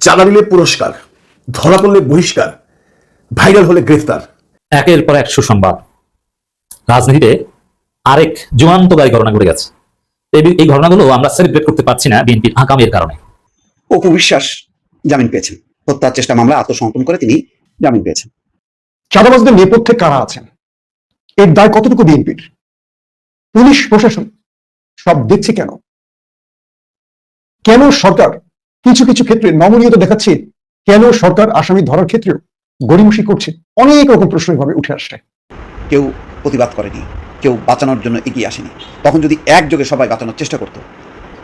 চাঁদা দিলে পুরস্কার ধরা পড়লে বহিষ্কার ভাইরাল হলে গ্রেফতার। একের পর এক সুসংবাদ। রাজনীতিতে আরেক যুগান্তকারী ঘটনা ঘটে গেছে। এই এই ঘটনাগুলো আমরা সেলিব্রেট করতে পারছি না বিএনপির আগামের কারণে। অপু বিশ্বাস জামিন পেয়েছেন। হত্যার চেষ্টা মামলা আত্মসমর্পণ করে তিনি জামিন পেয়েছেন। চাঁদাবাজদের নেপথ্যে কারা আছেন? এর দায় কতটুকু বিএনপির? পুলিশ প্রশাসন সব দেখছে কেন? কেন সরকার কিছু কিছু ক্ষেত্রে নমনীয়তা দেখাচ্ছে কেন সরকার আসামি ধরার ক্ষেত্রেও গড়িমসি করছে। অনেক রকম প্রশ্ন এভাবে উঠে আসছে। কেউ প্রতিবাদ করেনি কেউ বাঁচানোর জন্য এগিয়ে আসেনি। তখন যদি একযোগে সবাই বাঁচানোর চেষ্টা করতো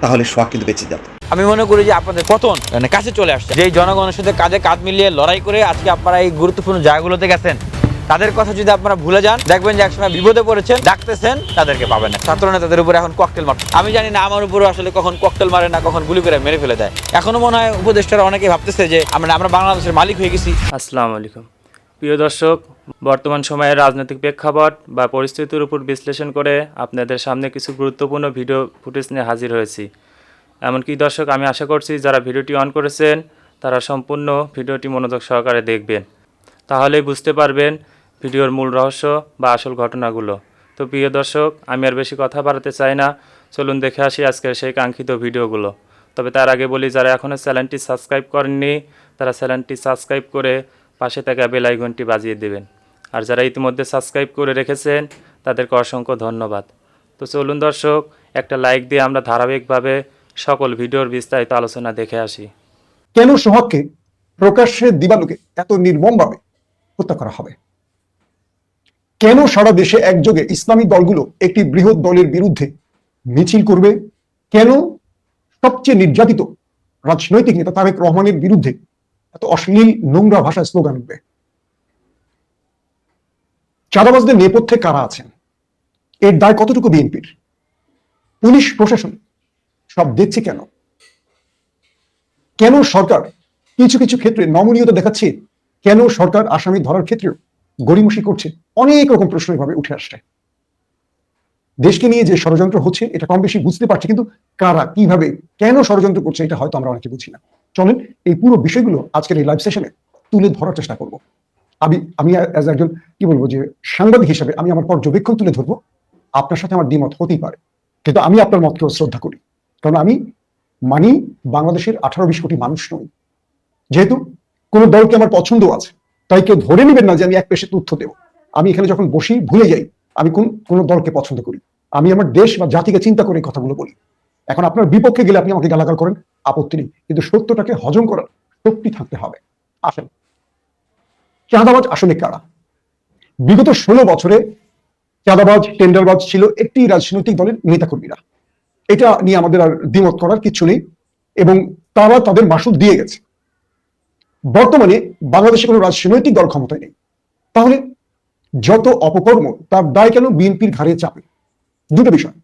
তাহলে সোহাগ কিন্তু বেঁচে যেত। আমি মনে করি যে আপনাদের পতন মানে কাছে চলে আসছে। যে জনগণের সাথে কাঁধে কাঁধ মিলিয়ে লড়াই করে আজকে আপনারা এই গুরুত্বপূর্ণ জায়গাগুলোতে গেছেন তাদের কথা যদি আপনারা ভুলে যান, দেখবেন যে একসময় বিপদে পড়েছেন, ডাকতেছেন, তাদেরকে পাবেন না। ছাত্র নেতাদের উপরে এখন ককটেল মার আমি জানি না আমার উপরে আসলে কখন ককটেল মারে না কখন গুলি করে মেরে ফেলে দেয়। এখনও মনে হয় উপদেষ্টারা অনেকে ভাবতেছে যে, আমরা আমরা বাংলাদেশের মালিক হয়ে গেছি। আসসালামু আলাইকুম। প্রিয় দর্শক, বর্তমান সময়ের রাজনৈতিক প্রেক্ষাপট বা পরিস্থিতির উপর বিশ্লেষণ করে আপনাদের সামনে কিছু গুরুত্বপূর্ণ ভিডিও ফুটেজ নিয়ে হাজির হয়েছি। এমনকি দর্শক, আমি আশা করছি যারা ভিডিওটি অন করেছেন, তারা সম্পূর্ণ ভিডিওটি মনোযোগ সহকারে দেখবেন। তাহলেই বুঝতে পারবেন ভিডিওর মূল রহস্য বা আসল ঘটনাগুলো। তো প্রিয় দর্শক, আমি আর বেশি কথা বাড়াতে চাই না। চলুন দেখে আসি আজকের সেই কাঙ্ক্ষিত ভিডিওগুলো। তবে তার আগে বলি, যারা এখনও চ্যানেলটি সাবস্ক্রাইব করেননি, তারা চ্যানেলটি সাবস্ক্রাইব করে পাশে থাকা বেল আইকনটি বাজিয়ে দেবেন। আর যারা ইতিমধ্যে সাবস্ক্রাইব করে রেখেছেন, তাদেরকে অসংখ্য ধন্যবাদ। তো চলুন দর্শক, একটা লাইক দিয়ে আমরা ধারাবাহিকভাবে সকল ভিডিওর বিস্তারিত আলোচনা দেখে আসি। কেন সোহাগকে প্রকাশ্যে দিবালোকে এত নির্মমভাবে হত্যা করা হবে? কেন সারা দেশে একযোগে ইসলামী দলগুলো একটি বৃহৎ দলের বিরুদ্ধে মিছিল করবে? কেন সবচেয়ে নির্যাতিত রাজনৈতিক নেতা তারেক রহমানের বিরুদ্ধে এত অশ্লীল, নোংরা ভাষায় স্লোগান উঠবে? চাঁদাবাজদের নেপথ্যে কারা আছেন? এর দায় কতটুকু বিএনপির? পুলিশ প্রশাসন সব দেখছে কেন? কেন সরকার কিছু কিছু ক্ষেত্রে নমনীয়তা দেখাচ্ছে? কেন সরকার আসামি ধরার ক্ষেত্রেও গড়িমসি করছে, অনেক রকম প্রশ্ন এভাবে উঠে আসছে। দেশকে নিয়ে যে ষড়যন্ত্র হচ্ছে, এটা কম বেশি বুঝতে পারছি, কিন্তু কারা, কীভাবে, কেন ষড়যন্ত্র করছে, এটা হয়তো আমরা অনেকে বুঝি না। চলেন, এই পুরো বিষয়গুলো আজকের এই লাইভ সেশনে তুলে ধরার চেষ্টা করব। আমি আমি অ্যাজ একজন, কি বলব, যে সাংবাদিক হিসেবে আমি আমার পর্যবেক্ষণ তুলে ধরবো, আপনার সাথে আমার দ্বিমত হতেই পারে। কিন্তু আমি আপনার মতকেও শ্রদ্ধা করি। কারণ আমি মানি বাংলাদেশের আঠারো বিশ কোটি মানুষ নই। যেহেতু কোন দলকে আমার পছন্দ আছে। তাই কেউ ধরে নেবেন না যে আমি এক পেশে তথ্য দেব। আমি এখানে যখন বসি, ভুলে যাই। আমি কোন কোন দলকে পছন্দ করি। আমি আমার দেশ বা জাতিকে চিন্তা করে এই কথাগুলো বলি। এখন আপনার বিপক্ষে গেলে আপনি আমাকে গালাগাল করেন, আপত্তি নেই। কিন্তু সত্যটাকে হজম করার শক্তি থাকতে হবে। আসেন। চাঁদাবাজ আসলে কারা? বিগত ষোলো বছরে চাঁদাবাজ, টেন্ডারবাজ ছিল একটি রাজনৈতিক দলের নেতাকর্মীরা। এটা নিয়ে আমাদের আর দ্বিমত করার কিছু নেই। এবং তারা তাদের মাসুল দিয়ে গেছে। বর্তমানে বাংলাদেশে কোনো রাজনৈতিক দল ক্ষমতায় নেই। তাহলে যত অপকর্ম, তার দায় কেন বিএনপির ঘাড়ে চাপে? দুটো বিষয়।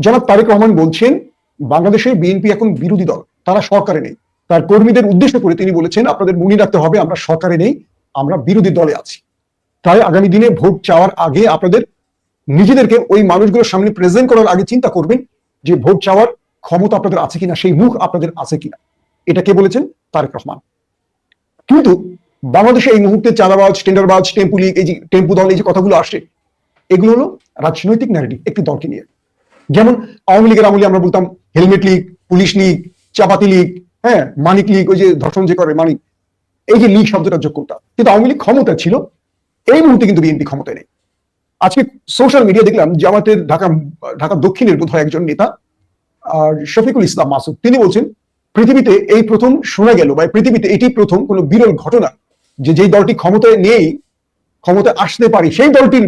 জনাব তারেক রহমান বলছেন, বাংলাদেশে বিএনপি এখন বিরোধী দল, তারা সরকারে নেই। তার কর্মীদের উদ্দেশ্য করে তিনি বলেছেন, আপনাদের মনে রাখতে হবে, আমরা সরকারে নেই, আমরা বিরোধী দলে আছি। তাই আগামী দিনে ভোট চাওয়ার আগে আপনাদের নিজেদেরকে ওই মানুষগুলোর সামনে প্রেজেন্ট করার আগে চিন্তা করবেন যে ভোট চাওয়ার ক্ষমতা আপনাদের আছে কিনা, সেই মুখ আপনাদের আছে কিনা। এটা কে বলেছেন? তারেক রহমান। কিন্তু বাংলাদেশে এই মুহূর্তে চাঁদাবাজ, টেন্ডারবাজ, টেম্পু লীগ, এই যে টেম্পু দল, এই যে কথাগুলো আসছে, এগুলো হলো রাজনৈতিক ন্যারেটিভ একটি দলকে নিয়ে। যেমন আওয়ামী লীগের আমলে আমরা বলতাম হেলমেট লীগ, পুলিশ লীগ, চাপাতি লীগ হ্যাঁ মানিক লীগ, ওই যে ধর্ষণ যে করে মানিক, এই যে লীগ শব্দটা যোগ করতাম কিন্তু আওয়ামী লীগ ক্ষমতা ছিল, এই মুহূর্তে কিন্তু বিএনপি ক্ষমতায় নেই। আজকে সোশ্যাল মিডিয়া দেখলাম জামাতের ঢাকা ঢাকা দক্ষিণের বোধহয় একজন নেতা, আর শফিকুল ইসলাম মাসুদ, তিনি বলছেন পৃথিবীতে এই প্রথম শোনা গেল, বা পৃথিবীতে এটি প্রথম কোনো বিরল ঘটনা যে যেই দলটি ক্ষমতায় নেই, ক্ষমতায় আসতে পারে, সেই দলটির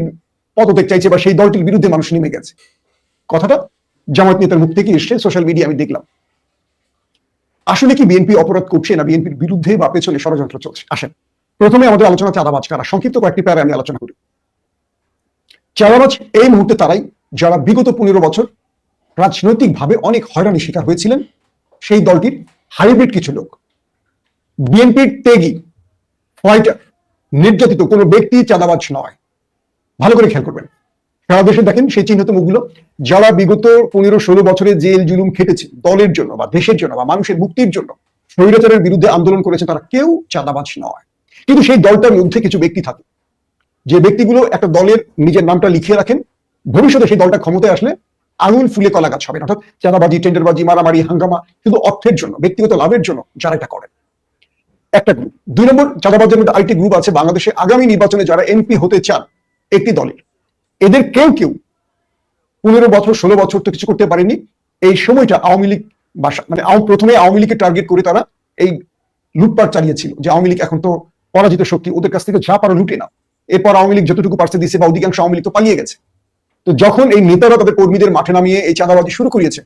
পদত্যাগ চাইছে বা সেই দলটির বিরুদ্ধে মানুষ নেমে গেছে। কথাটা জামাত নেতার মুখ থেকে এসছে, সোশ্যাল মিডিয়া আমি দেখলাম। আসলে কি বিএনপি অপরাধ করছে না বিএনপির বিরুদ্ধে বা পেছনে ষড়যন্ত্র চলছে? আসেন, প্রথমে আমাদের আলোচনা চাঁদাবাজ কারা? সংক্ষিপ্ত কয়েকটি প্যারে আমি আলোচনা করি। চাঁদাবাজ এই মুহূর্তে তারাই, যারা বিগত পনেরো বছর রাজনৈতিকভাবে অনেক হয়রানির শিকার হয়েছিলেন সেই দলটির হাইব্রিড কিছু লোক। বিএনপির ত্যাগী ফাইটার নির্যাতিত কোনো ব্যক্তি চাঁদাবাজ নয়। ভালো করে খেয়াল করবেন। সারা দেশে দেখেন সেই চিহ্নিত মুখগুলো। যারা বিগত পনেরো ষোলো বছরে জেল জুলুম খেটেছে দলের জন্য বা দেশের জন্য বা মানুষের মুক্তির জন্য, স্বৈরাচারের বিরুদ্ধে আন্দোলন করেছে তারা কেউ চাঁদাবাজ নয়। কিন্তু সেই দলটার মধ্যে কিছু ব্যক্তি থাকে। যে ব্যক্তিগুলো একটা দলের নিজের নামটা লিখিয়ে রাখেন, ভবিষ্যতে সেই দলটা ক্ষমতায় আসলে আঙুল ফুলে কলা গাছ হবে অর্থাৎ চাঁদাবাজি, টেন্ডারবাজি, মারামারি, হাঙ্গামা শুধু অর্থের জন্য, ব্যক্তিগত লাভের জন্য যারা এটা করেন। একটা গ্রুপ দুই নম্বর চাঁদাবাজের মধ্যে আরেকটি গ্রুপ আছে বাংলাদেশে আগামী নির্বাচনে যারা এমপি হতে চান, একটি দলের। এদের কেউ কেউ পনেরো বছর, ষোলো বছর তো কিছু করতে পারেনি এই সময়টা আওয়ামী লীগ বাসা মানে প্রথমে আওয়ামী লীগকে টার্গেট করে তারা এই লুটপাট চালিয়েছিল। যে আওয়ামী লীগ এখন তো পরাজিত শক্তি, ওদের কাছ থেকে যা পারো লুটে নাও। এরপর আওয়ামী লীগ যতটুকু পারছে দিচ্ছে বা অধিকাংশ আওয়ামী লীগ তো পালিয়ে গেছে। তো যখন এই নেতারা তাদের কর্মীদের মাঠে নামিয়ে এই চাঁদাবাজি শুরু করিয়েছে,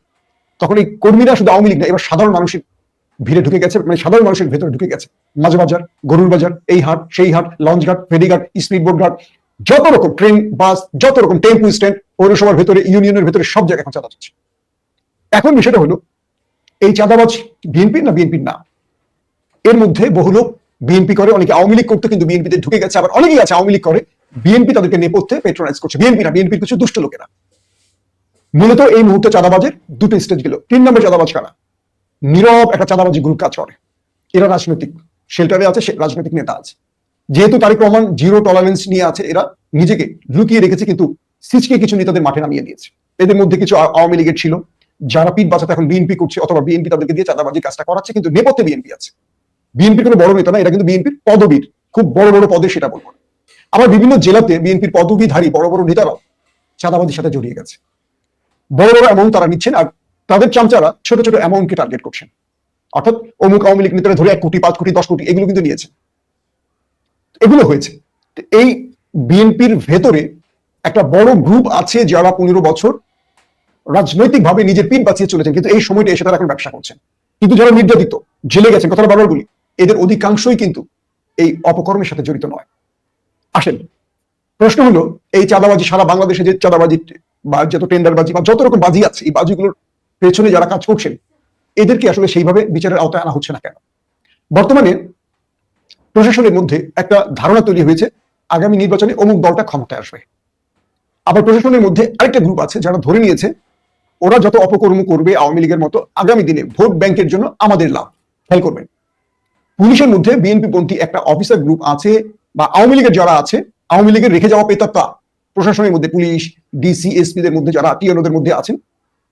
তখন এই কর্মীরা শুধু আওয়ামী লীগ না, এবার সাধারণ মানুষের ভিড়ে ঢুকে গেছে মানে সাধারণ মানুষের ভেতরে ঢুকে গেছে। মাঝ বাজার গরুর বাজার, এই হাট, সেই হাট, লঞ্চ ঘাট ফেরিঘাট স্পিড বোট ঘাট, যত রকম ট্রেন বাস যত রকম টেম্পু স্ট্যান্ড পৌরসভার ভেতরে, ইউনিয়নের ভেতরে সব জায়গায় এখন চাঁদা হচ্ছে। এখন বিষয়টা হলো, এই চাঁদাবাজ বিএনপির না বিএনপির না? এর মধ্যে বহু লোক বিএনপি করে, অনেকে আওয়ামী লীগ করতে, কিন্তু বিএনপিতে ঢুকে গেছে, আবার অনেকেই আছে আওয়ামী লীগ করে। বিএনপি তাদেরকে নেপথ্যে পেট্রোনাইজ করছে। বিএনপি না বিএনপির কিছু দুষ্ট লোকেরা। মূলত এই মুহূর্তে চাঁদাবাজের দুটো স্টেজ গেল। তিন নম্বর চাঁদাবাজ কারা? নীরব একটা চাঁদাবাজি গ্রুপ কাজ করে। এরা রাজনৈতিক শেল্টারে আছে রাজনৈতিক নেতা আছে। যেহেতু তারিক রহমান জিরো টলারেন্স নিয়ে আছে, এরা নিজেকে লুকিয়ে রেখেছে, কিন্তু সিচকে কিছু নেতাদের মাঠে নামিয়ে দিয়েছে। এদের মধ্যে কিছু আওয়ামী লীগের ছিল। যারা পিঠ বাঁচাতে এখন বিএনপি করছে, অথবা বিএনপি তাদেরকে দিয়ে চাঁদাবাজি কাজটা করাচ্ছে, কিন্তু নেপথ্যে বিএনপি আছে। বিএনপির কোনো বড় নেতা না এটা কিন্তু বিএনপির পদবীর, খুব বড় বড় পদে সেটা বলব না। আবার বিভিন্ন জেলাতে বিএনপির পদবীধারী বড় বড় নেতারাও চাঁদাবাজির সাথে জড়িয়ে গেছে। বড় বড় অ্যামাউন্ট তারা নিচ্ছেন আর তাদের চামচারা ছোট ছোট অ্যামাউন্টকে টার্গেট করছেন। অর্থাৎ অমুক আওয়ামী লীগ নেতারা ধরে এক কোটি, পাঁচ কোটি, দশ কোটি এগুলো কিন্তু নিয়েছে। এগুলো হয়েছে। এই বিএনপির ভেতরে একটা বড় গ্রুপ আছে যারা পনেরো বছর রাজনৈতিকভাবে নিজের পিঠ বাঁচিয়ে চলেছেন, কিন্তু এই সময়টা এসে তারা এখন ব্যবসা করছেন। কিন্তু যারা নির্যাতিত, জেলে গেছেন, কথাটা বারবার বলি, এদের অধিকাংশই কিন্তু এই অপকর্মের সাথে জড়িত নয়। আসেন। প্রশ্ন হলো, এই চাঁদাবাজি সারা বাংলাদেশে যে চাঁদাবাজি বা যত টেন্ডারবাজি বা যত রকম বাজি আছে, এই বাজিগুলোর পেছনে যারা কাজ করছেন, এদেরকে আসলে সেইভাবে বিচারের আওতায় আনা হচ্ছে না কেন? বর্তমানে প্রশাসনের মধ্যে একটা ধারণা তৈরি হয়েছে, আগামী নির্বাচনে অমুক দলটা ক্ষমতায় আসবে। আবার প্রশাসনের মধ্যে আরেকটা গ্রুপ আছে যারা ধরে নিয়েছে, ওরা যত অপকর্ম করবে আওয়ামী লীগের মতো, আগামী দিনে ভোট ব্যাংকের জন্য আমাদের লাভ। খেয়াল করবেন। পুলিশের মধ্যে বিএনপি পন্থী একটা অফিসার গ্রুপ আছে বা আওয়ামী লীগের যারা আছে, আওয়ামী লীগের রেখে যাওয়া পেতাত্তা প্রশাসনের মধ্যে পুলিশ, ডিসি এসপি দের মধ্যে যারা টিএনওদের মধ্যে আছেন,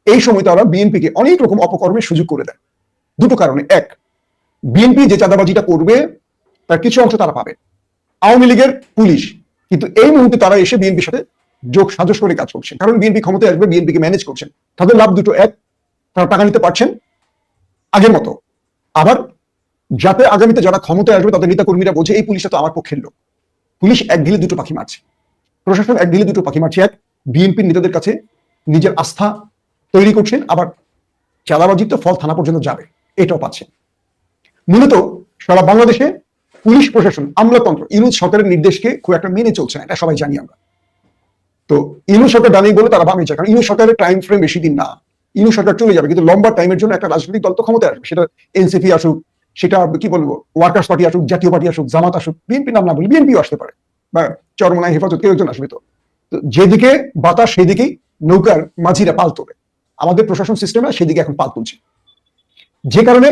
এই সময় তারা বিএনপিকে অনেক রকম অপকর্মের সুযোগ করে দেয়। দুটো কারণে। এক, বিএনপি যে চাঁদাবাজিটা করবে, তার কিছু অংশ তারা পাবে। আওয়ামী লীগের পুলিশ, কিন্তু এই মুহূর্তে তারা এসে বিএনপির সাথে যোগ সাজস করে কাজ করছেন কারণ বিএনপি ক্ষমতায় আসবে, বিএনপিকে ম্যানেজ করছেন। তাদের লাভ দুটো। এক, তারা টাকা নিতে পারছেন আগের মতো। আবার যাতে আগামীতে যারা ক্ষমতায় আসবে তাদের নেতা কর্মীরা বোঝে এই পুলিশটা তো আমার পক্ষের লোক। পুলিশ এক ঢিলে দুটো পাখি মারছে। প্রশাসন এক ঢিলে দুটো পাখি মারছে। এক, বিএনপির নেতাদের কাছে নিজের আস্থা তৈরি করছেন, আবার চাঁদাবাজির তো ফল থানা পর্যন্ত যাবে, এটাও পাচ্ছেন মূলত সারা বাংলাদেশে পুলিশ প্রশাসন, আমলাতন্ত্র, ইউনুস সরকারের নির্দেশকে খুব একটা মেনে চলছে না, এটা সবাই জানি আমরা। তো ইউনুস সরকার ডানেই বলে তারা বামে কারণ ইউনুস সরকারের টাইম ফ্রেম বেশি দিন না। ইউনুস সরকার চলে যাবে, কিন্তু লম্বা টাইমের জন্য একটা রাজনৈতিক দল তো ক্ষমতায় আসবে, সেটা এনসিপি আসুক সেটা কি বলব ওয়ার্কার্স পার্টি আসুক, জাতীয় পার্টি আসুক, জামাত আসুক বিএনপি নাম না বলি বিএনপিও আসতে পারে বা চরমনায় হেফাজত কেউ একজন আসবে তো। যেদিকে বাতাস সেদিকেই নৌকার মাঝিরা পাল তোলে। আমাদের প্রশাসন সিস্টেমে সেদিকে এখন পাল তুলছে। যে কারণে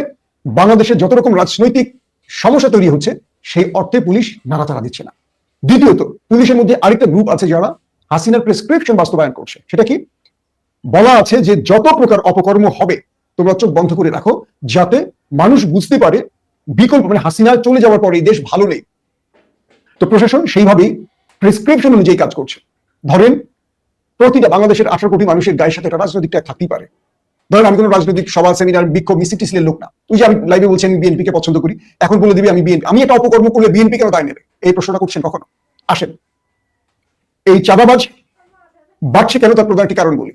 বাংলাদেশে যত রকম রাজনৈতিক সমস্যা তৈরি হচ্ছে, সেই অর্থে পুলিশ নাড়াতাড়া দিচ্ছে না। দ্বিতীয়ত, পুলিশের মধ্যে আরেকটা গ্রুপ আছে যারা হাসিনার প্রেসক্রিপশন বাস্তবায়ন করছে। সেটা কি? বলা আছে যে যত প্রকার অপকর্ম হবে, তোমরা চোখ বন্ধ করে রাখো, যাতে মানুষ বুঝতে পারে বিকল্প মানে হাসিনা চলে যাওয়ার পরে দেশ ভালো নেই। তো প্রশাসন সেইভাবেই প্রেসক্রিপশন অনুযায়ী কাজ করছে। ধরেন, প্রতিটা বাংলাদেশের আঠারো কোটি মানুষের গায়ের সাথে একটা রাজনৈতিক থাকতেই পারে। ধরেন, আমি কোনো রাজনৈতিক সভা সেমিনার বিক্ষোভ, মিছিল টিসিলের লোক না। তুই যে আমি লাইভে বলছি আমি বিএনপি কে পছন্দ করি, এখন বলে দিবি আমি বিএনপি আমি একটা অপকর্ম করলে বিএনপি কেন দায় নেবে? এই প্রশ্নটা করছেন কখনো? আসেন। এই চাঁদাবাজ বাড়ছে কেন তার প্রধান একটি কারণ বলি।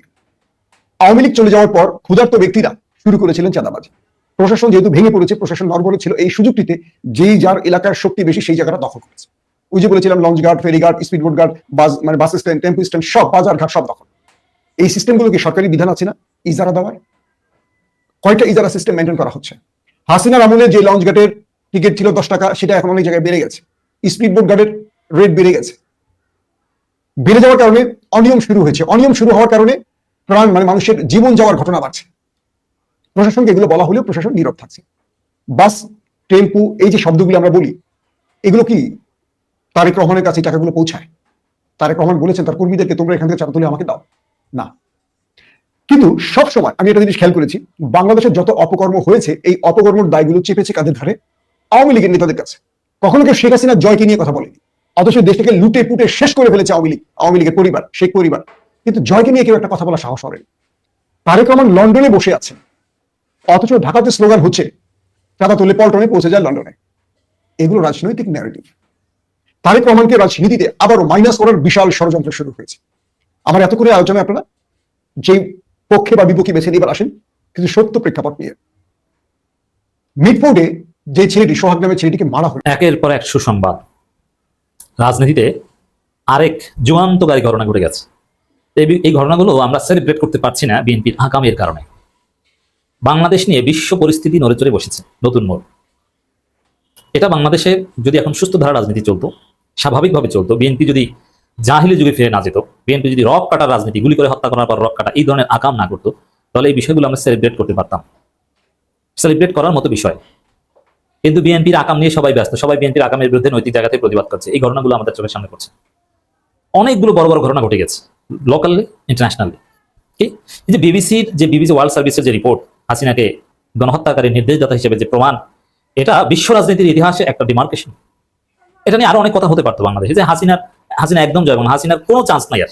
আওয়ামী লীগ চলে যাওয়ার পর ক্ষুধার্ত ব্যক্তিরা শুরু করেছিলেন চাঁদাবাজি। প্রশাসন যেহেতু ভেঙে পড়েছে, প্রশাসন নরবরে ছিল, এই সুযোগটিতে যেই যার এলাকার শক্তি বেশি, সেই জায়গাটা দখল করেছে। ওই যে বলেছিলাম launch guard ferry guard speedboat guard bus মানে বাস স্ট্যান্ড টেম্পো স্ট্যান্ড সব বাজার ঘাট সব দখল। এই সিস্টেমগুলো কি সরকারি বিধান আছে না? ইজারা দেওয়ার? কয়টা ইজারা সিস্টেম মেনটেন করা হচ্ছে? হাসিনার আমলে যে লঞ্চ গার্ডের টিকিট ছিল দশ টাকা, সেটা এখন অনেক জায়গায় বেড়ে গেছে। স্পিডবোট গার্ডের রেট বেড়ে গেছে। বেড়ে যাওয়ার কারণে অনিয়ম শুরু হয়েছে। অনিয়ম শুরু হওয়ার কারণে প্রাণ মানে মানুষের জীবন যাওয়ার ঘটনা বাড়ছে। প্রশাসনকে এগুলো বলা হলেও প্রশাসন নীরব থাকছে। বাস, টেম্পু, এই যে শব্দগুলো আমরা বলি, এগুলো কি তারেক রহমানের কাছে টাকাগুলো পৌঁছায়? তারেক রহমান বলেছেন, তার কর্মীদেরকে তোমরা এখান থেকে চাঁদা তুলে আমাকে দাও। না। কিন্তু সব সময় আমি একটা জিনিস খেয়াল করেছি, বাংলাদেশের যত অপকর্ম হয়েছে, এই অপকর্মের দায়গুলো চেপেছে কাদের ধারে আওয়ামী লীগের নেতাদের কাছে। কখনো কেউ শেখ হাসিনার জয়কে নিয়ে কথা বলেনি। অথচ দেশটাকে লুটে পুটে শেষ করে ফেলেছে আওয়ামী লীগ, আওয়ামী লীগের পরিবার, শেখ পরিবার। কিন্তু জয়কে নিয়ে কেউ একটা কথা বলা সাহস করেনি। তারেক রহমান লন্ডনে বসে আছেন। অথচ ঢাকাতে স্লোগান হচ্ছে, চাঁদা তুলে পল্টনে পৌঁছে যায় লন্ডনে। এগুলো রাজনৈতিক ন্যারেটিভ তারেক রহমানকে রাজনীতিতে আবারও মাইনাস করার বিশাল ষড়যন্ত্র শুরু হয়েছে। আমার এত করে আলোচনা আপনারা যে পক্ষে বা বিপক্ষে বেছে নিবার আসেন, কিন্তু সত্য প্রেক্ষাপট নিয়ে। মিডফোর্ডে যে ছেলেটি, সোহাগ নামের ছেলেটিকে মারা হলো। একের পর এক সুসংবাদ। রাজনীতিতে আরেক যুগান্তকারী ঘটনা ঘটে গেছে। এই ঘটনাগুলো আমরা সেলিব্রেট করতে পারছি না বিএনপির আকামের কারণে। বাংলাদেশ নিয়ে বিশ্ব পরিস্থিতি নড়ে চড়ে বসেছে, নতুন মোড়। এটা বাংলাদেশে যদি এখন সুস্থ ধারা রাজনীতি চলতো, স্বাভাবিকভাবে চলতো, বিএনপি যদি জাহিলি যুগে ফিরে না যেত, বিএনপি যদি রক কাটার রাজনীতি, গুলি করে হত্যা করার পর রক কাটা, এই ধরনের আকাম না করতো, তাহলে এই বিষয়গুলো আমরা সেলিব্রেট করতে পারতাম। সেলিব্রেট করার মতো বিষয়। কিন্তু বিএনপির আকাম নিয়ে সবাই ব্যস্ত, সবাই বিএনপির আকামের বিরুদ্ধে নৈতিক জায়গাতে প্রতিবাদ করছে। এই ঘটনাগুলো আমাদের চোখের সামনে পড়ছে। অনেকগুলো বড় বড় ঘটনা ঘটে গেছে লোকালি ইন্টারন্যাশনালি কি? যে বিবিসির যে বিবিসি ওয়ার্ল্ড সার্ভিসের যে রিপোর্ট হাসিনাকে গণহত্যাকারী নির্দেশদাতা হিসেবে যে প্রমাণ এটা বিশ্ব রাজনীতির ইতিহাসে একটা ডিমার্কেশন এটা নিয়ে আরও অনেক কথা হতে পারতো বাংলাদেশে যে হাসিনার হাসিনা একদম জয় হাসিনার কোনো চান্স নাই আর।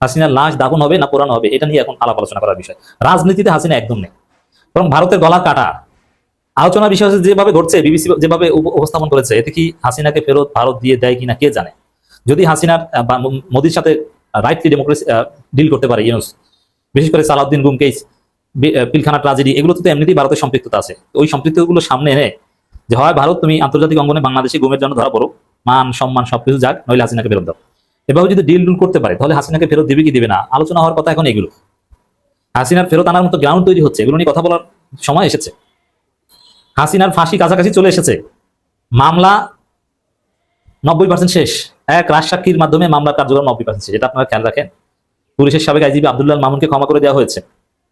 হাসিনার লাশ দাপন হবে না পোড়ানো হবে এটা নিয়ে এখন আলাপ আলোচনা করার বিষয়। রাজনীতিতে হাসিনা একদম নেই। বরং ভারতের গলা কাটা আলোচনা বিষয় যেভাবে ঘটছে বিবিসি যেভাবে উপস্থাপন করেছে এতে কি হাসিনাকে ফেরত ভারত দিয়ে দেয় কিনা কে জানে? যদি হাসিনার মোদির সাথে রাইটলি ডেমোক্রেসি ডিল করতে পারে ইউনুস বিশেষ করে সালাউদ্দিন গুম কেস বি- আহ, পিলখানা ট্রাজেডি এগুলো তো এমনিতেই ভারতের সম্পৃক্ততা আছে। ওই সম্পৃক্তগুলো সামনে এনে যে হয় ভারত, তুমি আন্তর্জাতিক অঙ্গনে বাংলাদেশি গুমের জন্য ধরা পড়ো। মান, সম্মান সবকিছু যাক, নইলে হাসিনাকে ফেরত দাও। এভাবে যদি ডিল ডুল করতে পারে, তাহলে হাসিনাকে ফেরত দিবে কি দিবে না? আলোচনা হওয়ার কথা এখন এগুলো। হাসিনার ফেরত আনার মতো গ্রাউন্ড তৈরি হচ্ছে, এগুলো নিয়ে কথা বলার সময় এসেছে। হাসিনার ফাঁসি কাছাকাছি চলে এসেছে। মামলা নব্বই পার্সেন্ট শেষ। এক রাজসাক্ষীর মাধ্যমে মামলার কার্যক্রম নব্বই পার্সেন্ট শেষ। এটা আপনারা খেয়াল রাখেন। পুলিশের সাবেক আইজিবি আব্দুল্লাহ মামুনকে ক্ষমা করে দেওয়া হয়েছে।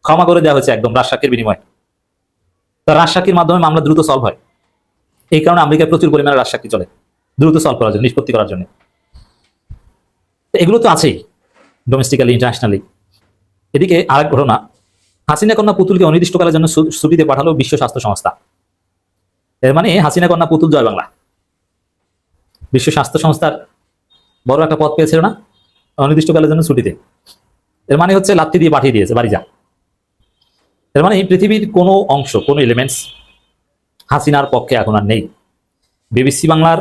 ক্ষমা করে দেওয়া হয়েছে একদম রাজসাক্ষীর বিনিময়ে। তো রাজসাক্ষীর মাধ্যমে মামলা দ্রুত সলভ হয়। এই কারণে আমেরিকায় প্রচুর পরিমাণে রাজসাক্ষী চলে, দ্রুত সলভ করার জন্য, নিষ্পত্তি করার জন্য। এগুলো তো আছেই ডোমেস্টিক্যালি ইন্টারন্যাশনালি এদিকে আরেক ঘটনা, হাসিনা কন্যা পুতুলকে অনির্দিষ্টকালের জন্য ছুটিতে পাঠালো বিশ্ব স্বাস্থ্য সংস্থা। এর মানে হাসিনা কন্যা পুতুল জয় বাংলা। বিশ্ব স্বাস্থ্য সংস্থার বড় একটা পদ পেয়েছিল না? অনির্দিষ্টকালের জন্য ছুটিতে। এর মানে হচ্ছে লাত্তি দিয়ে পাঠিয়ে দিয়েছে, বাড়ি যা। এর মানে পৃথিবীর কোনো অংশ, কোনো এলিমেন্টস হাসিনার পক্ষে এখন আর নেই। বিবিসি বাংলার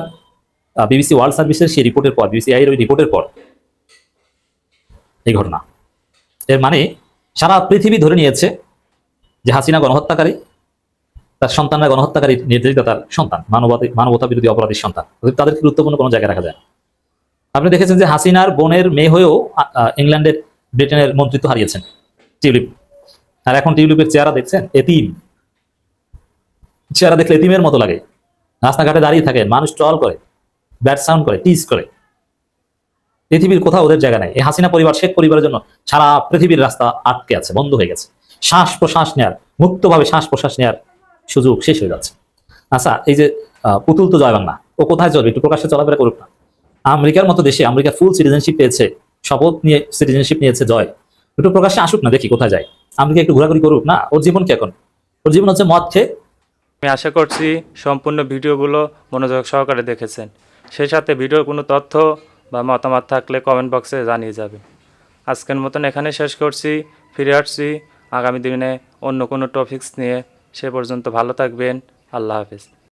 বিবিসি ওয়ার্ল্ড সার্ভিসের সেই রিপোর্টের পর বিবিসি আইয়ের ওই রিপোর্টের পর এই ঘটনা। এর মানে সারা পৃথিবী ধরে নিয়েছে যে হাসিনা গণহত্যাকারী, তার সন্তানরা গণহত্যাকারী নির্দেশিতার সন্তান, মানবতা মানবতা বিরোধী অপরাধীর সন্তান। তাদেরকে গুরুত্বপূর্ণ কোনো জায়গায় রাখা যায় আপনি দেখেছেন যে হাসিনার বোনের মেয়ে হয়েও ইংল্যান্ডের ব্রিটেনের মন্ত্রিত্ব হারিয়েছেন, টিউলিপ। আর এখন টিউলিপের চেহারা দেখছেন? এতিম। চেহারা দেখলে এতিমের মতো লাগে। রাস্তাঘাটে দাঁড়িয়ে থাকে, মানুষ ট্রল করে, ব্যাড সাউন্ড করে, টিজ করে। পৃথিবীর কোথাও ওদের জায়গা নেই। এই হাসিনা পরিবার, শেখ পরিবারের জন্য সারা পৃথিবীর রাস্তা আটকে আছে, বন্ধ হয়ে গেছে। শ্বাস প্রশ্বাস নেয়ার, মুক্তভাবে শ্বাস প্রশ্বাস নেয়ার সুযোগ শেষ হয়ে যাচ্ছে। আচ্ছা এই যে পুতুল তো জয় বাংলা ও কোথায় চলবে? একটু প্রকাশ্যে চলাফেরা করুক না। আমেরিকার মতো দেশে আমেরিকা ফুল সিটিজেনশিপ পেয়েছে, শপথ নিয়ে সিটিজেনশিপ নিয়েছে জয়। একটু প্রকাশ্যে আসুক না, দেখি কোথায় যায়। আমেরিকা একটু ঘোরাঘুরি করুক? না, ওর জীবন কি এখন? ওর জীবন হচ্ছে মদ খেয়ে। আমি আশা করছি সম্পূর্ণ ভিডিওগুলো মনোযোগ সহকারে দেখেছেন। সেই সাথে ভিডিওর কোনো তথ্য বা মতামত থাকলে কমেন্ট বক্সে জানিয়ে যাবেন। আজকের মতন এখানে শেষ করছি। ফিরে আসছি। আগামী দিনে অন্য কোনো টপিক্স নিয়ে। সে পর্যন্ত ভালো থাকবেন। আল্লাহ হাফিজ।